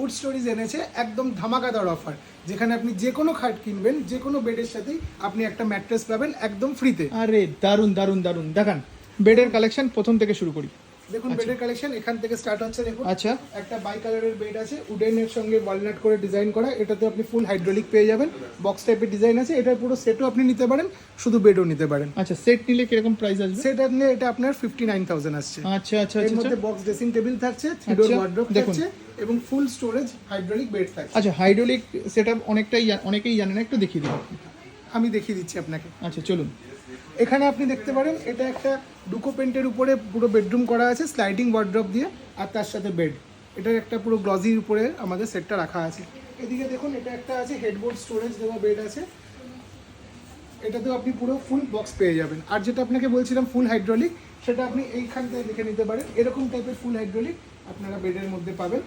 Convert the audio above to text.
Would stories এনেছে, একদম ধামাকাদার offer যেখানে আপনি যে কোনো খাট কিনবেন, যে কোনো বেডের সাথেই আপনি একটা ম্যাট্রেস পাবেন, একদম ফ্রিতে আরে দারুণ দারুণ দারুণ দেখান, বেডের কালেকশন প্রথম থেকে শুরু করি। দেখুন বেডের কালেকশন এখান থেকে স্টার্ট হচ্ছে দেখুন। আচ্ছা। একটা বাই কালারের বেড আছে উডেনের সঙ্গে ওয়ালনাট করে ডিজাইন করা এটাতে আপনি ফুল হাইড্রোলিক পেয়ে যাবেন। বক্স টাইপের ডিজাইন আছে এটার পুরো সেটও আপনি নিতে পারেন শুধু বেডও নিতে পারেন। আচ্ছা সেট নিলে কীরকম প্রাইস আসবে? সেটা নিয়ে এটা আপনার ফিফটি নাইন থাউজেন্ড আসছে। আচ্ছা আচ্ছা এর আচ্ছা মধ্যে বক্স ড্রেসিং টেবিল থাকছে থ্রি ডোর আচ্ছা, ওয়ার্ড্রপ থাকছে এবং ফুল স্টোরেজ হাইড্রোলিক বেড থাকছে। আচ্ছা হাইড্রোলিক সেটআপ অনেকটাই অনেকেই জানেন একটু দেখিয়ে দিন। আমি দেখিয়ে দিচ্ছি আপনাকে। আচ্ছা চলুন। এখানে আপনি দেখতে পারেন, এটা একটা ডুকো পেন্টের উপরে পুরো বেডরুম করা আছে, স্লাইডিং ওয়ার্ড্রপ দিয়ে, আর তার সাথে বেড এটার একটা পুরো গ্লজির উপরে আমাদের সেটটা রাখা আছে। এদিকে দেখুন, এটা একটা আছে হেডবোর্ড স্টোরেজ দেওয়া বেড আছে। এটাতেও আপনি পুরো ফুল বক্স পেয়ে যাবেন। আর যেটা আপনাকে বলছিলাম ফুল হাইড্রোলিক সেটা আপনি এইখান থেকে দেখে নিতে পারেন। এরকম টাইপের ফুল হাইড্রোলিক আপনারা বেডের মধ্যে পাবেন।